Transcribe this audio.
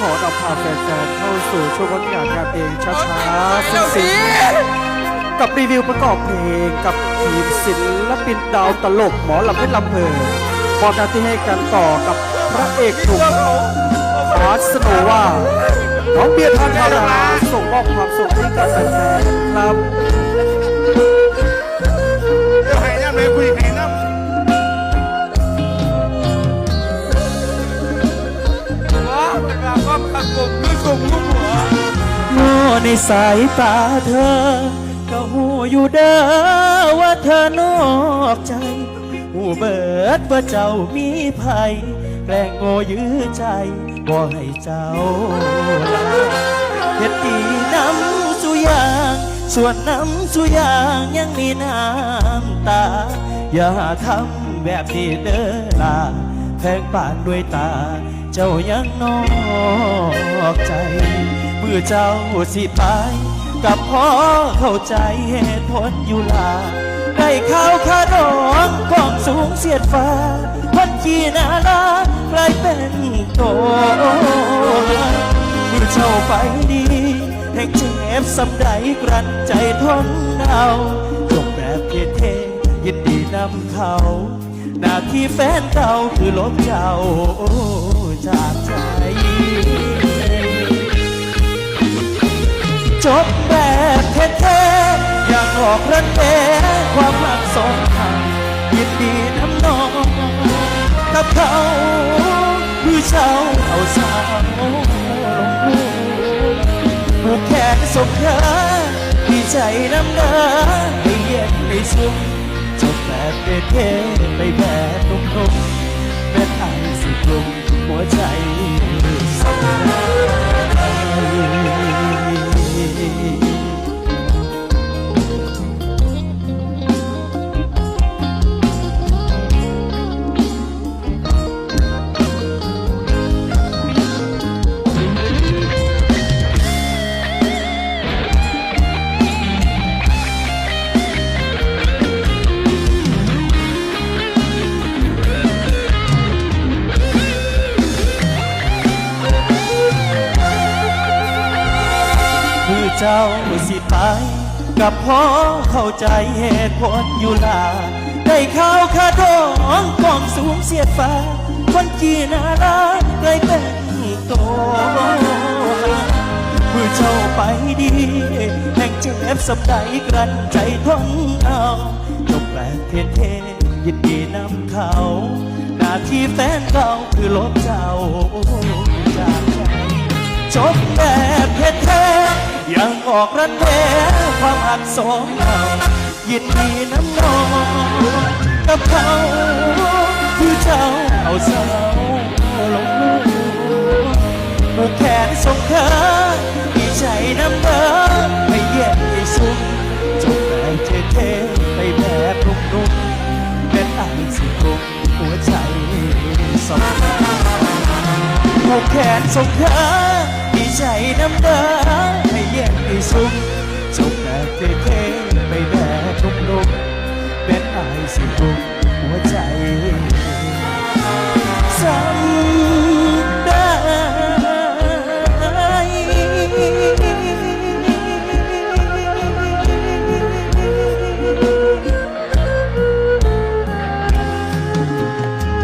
ขอนำพาแฟนๆเข้าสู่ช่วงวันงานงานเพลงช้าๆซึ้งๆกับรีวิวประกอบเพลงกับทีมศิลปินดาวตลกหมอลำเพชรลำเพลินมอบหน้าที่ให้กันต่อกับพระเอกหนุ่มอาร์ตสโนวาน้องเบียร์พันธาราส่งมอบความสุขให้กับแฟนๆครับ หัวเป็นแบบว่าประกบคือส่งลูกหัวโง่ในสายตาเธอ ก็หูอยู่เด้อว่าเธอนอกใจ หูเบิดว่าเจ้ามีภัยแกล้งโง่ยื้อใจบ่ให้เจ้าเฮ็ดดีน้ำสุยางส่วนน้ำสุยางยังมีน้ำตา อย่าทำแบบนี้เด้อลาแพงป่านด้วยตา จ้ายังนอกใจ เมื่อเจ้าสิไป กับพ่อเข้าใจเหตุผลอยู่ลา ได้ข้าวขาดองกองสูงเสียดฟ้าคนขี่นาลากลายเป็นโตเมื่อเจ้าไปดีแห่งเจ็บสำใดกรันใจทนเอาจบแบบเท่ๆยินดีนำเขา หน้าที่แฟนเก่าคือลบเจ้า อกอกรันแท้ความรักสองทางยินดีน้ำนองกับเขาคือเช้าเอาสาวลงหูผูกแขนสมเธอดีใจน้ำเนื้อให้เย็นให้ชุ่มจบแบบเท่ๆไปแบบนุ่มๆแม่ไอสิกลุ่ม เจ้าสิไป กับพ่อเข้าใจเหตุผลอยู่ลาได้ข้าวขาดองกองสูงเสียฟ้า คนกี่นาราได้เป็นโตเมื่อเจ้าไปดี แห่งเจ็บสับใดกรันใจทนเอาจบแบบเท่ๆยินดีนำเขาหน้าที่แฟนเก่าคือลบเจ้าจากใจจบแบบเท่ๆ ยังออกรันแท้ความหักสองเรายินดีน้ำนองกับเขาคือเจ้าเอาเสาลงมือผูกแขนส่งเธอดีใจน้ำเดิมไม่เย็นไม่สุ่มจบแบบเท่ๆไปแบบนุ่มๆเป็นไอสิกุมหัวใจสองผูกแขนส่งเธอดีใจน้ำเด้อ ให้เย็นให้สุขจบแบบเท่ๆไปแบบนุ่มๆเป็นไอายสิบุกหัวใจ